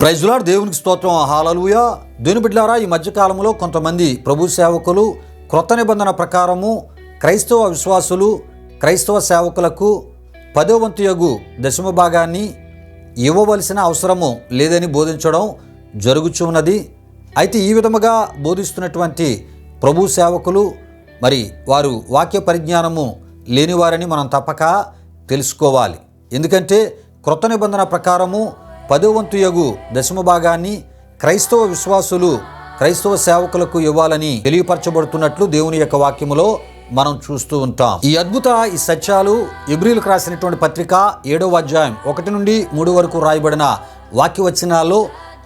ప్రైజులాడ్ దేవునికి స్తోత్రం. హాలలుయ దేనిబిడ్లారా ఈ మధ్యకాలంలో కొంతమంది ప్రభు సేవకులు క్రొత్త నిబంధన ప్రకారము క్రైస్తవ విశ్వాసులు క్రైస్తవ సేవకులకు పదో వంతు యగు దశమ భాగాన్ని ఇవ్వవలసిన అవసరము లేదని బోధించడం జరుగుచున్నది. అయితే ఈ విధముగా బోధిస్తున్నటువంటి ప్రభు సేవకులు మరి వారు వాక్య పరిజ్ఞానము లేనివారని మనం తప్పక తెలుసుకోవాలి. ఎందుకంటే క్రొత్త నిబంధన ప్రకారము పదో దశమ భాగాన్ని క్రైస్తవ విశ్వాసులు క్రైస్తవ సేవకులకు ఇవ్వాలని తెలియపరచబడుతున్నట్లు దేవుని యొక్క వాక్యములో మనం చూస్తూ ఉంటాం. ఈ అద్భుత ఈ సత్యాలు ఇబ్రిలకు రాసినటువంటి పత్రిక ఏడవ అధ్యాయం ఒకటి నుండి మూడు వరకు రాయబడిన వాక్యవచనాల్లో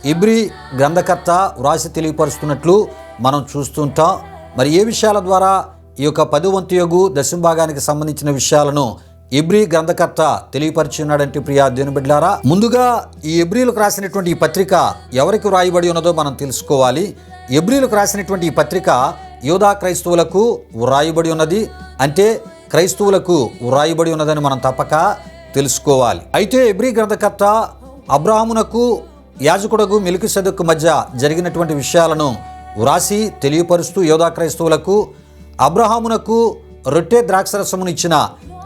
ఇబ్రి గ్రంథకర్త వ్రాసి తెలియపరుస్తున్నట్లు మనం చూస్తుంటాం మరి ఏ విషయాల ద్వారా ఈ యొక్క పది వంతు యొగు దశమ భాగానికి సంబంధించిన విషయాలను ఎబ్రి గ్రంథకర్త తెలియపరిచున్నాడంటే ప్రియా దేవుని బిడ్డారా ముందుగా ఈ ఎబ్రిలకు రాసినటువంటి ఈ పత్రిక ఎవరికి వ్రాయబడి ఉన్నదో మనం తెలుసుకోవాలి. ఎబ్రిలకు రాసినటువంటి ఈ పత్రిక యోధా క్రైస్తవులకు వ్రాయబడి ఉన్నది. అంటే క్రైస్తవులకు వ్రాయబడి ఉన్నదని మనం తప్పక తెలుసుకోవాలి. అయితే ఎబ్రి గ్రంథకర్త అబ్రాహమునకు యాజకుడకు మెలికి సదుకు మధ్య జరిగినటువంటి విషయాలను వ్రాసి తెలియపరుస్తూ యోధా క్రైస్తవులకు అబ్రహామునకు రొట్టె ద్రాక్షరసమును ఇచ్చిన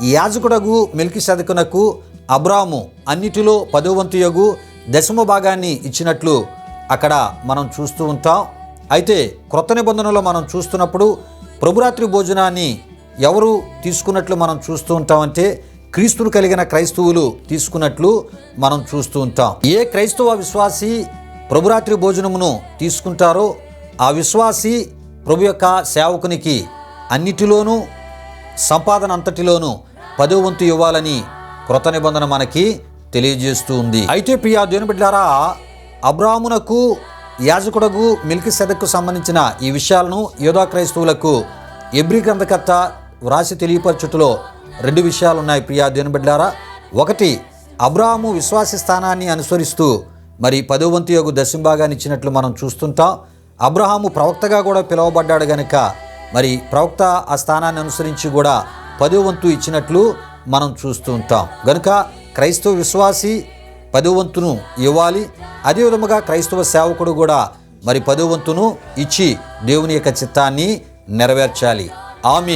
యాజకుడగు మెల్కి సదకునకు అబ్రాము అన్నిటిలో పదోవంతు యగు దశమ భాగాన్ని ఇచ్చినట్లు అక్కడ మనం చూస్తూ ఉంటాం. అయితే క్రొత్త నిబంధనలో మనం చూస్తున్నప్పుడు ప్రభురాత్రి భోజనాన్ని ఎవరు తీసుకున్నట్లు మనం చూస్తూ ఉంటామంటే క్రీస్తును కలిగిన క్రైస్తవులు తీసుకున్నట్లు మనం చూస్తూ ఉంటాం. ఏ క్రైస్తవ విశ్వాసి ప్రభురాత్రి భోజనమును తీసుకుంటారో ఆ విశ్వాసి ప్రభు యొక్క సేవకునికి అన్నిటిలోనూ సంపాదన అంతటిలోనూ పదో వంతు ఇవ్వాలని కృత నిబంధన మనకి తెలియజేస్తూ ఉంది. అయితే ప్రియా దేవుని బిడ్డారా అబ్రాహ్మునకు యాజకుడకు మిల్కి సెదక్కు సంబంధించిన ఈ విషయాలను యోధా క్రైస్తవులకు ఎబ్రి గ్రంథకర్త వ్రాసి తెలియపరచుటలో రెండు విషయాలు ఉన్నాయి ప్రియా దేవుని బిడ్డారా. ఒకటి అబ్రాహము విశ్వాస స్థానాన్ని అనుసరిస్తూ మరి పదో వంతు యొక్క దశంభాగాన్ని ఇచ్చినట్లు మనం చూస్తుంటాం. అబ్రహాము ప్రవక్తగా కూడా పిలువబడ్డాడు గనుక మరి ప్రవక్త ఆ స్థానాన్ని అనుసరించి కూడా పదో వంతు ఇచ్చినట్లు మనం చూస్తూ ఉంటాం. గనుక క్రైస్తవ విశ్వాసి పదో వంతును ఇవ్వాలి. అదే విధముగా క్రైస్తవ సేవకుడు కూడా మరి పదో వంతును ఇచ్చి దేవుని యొక్క చిత్తాన్ని నెరవేర్చాలి. ఆమె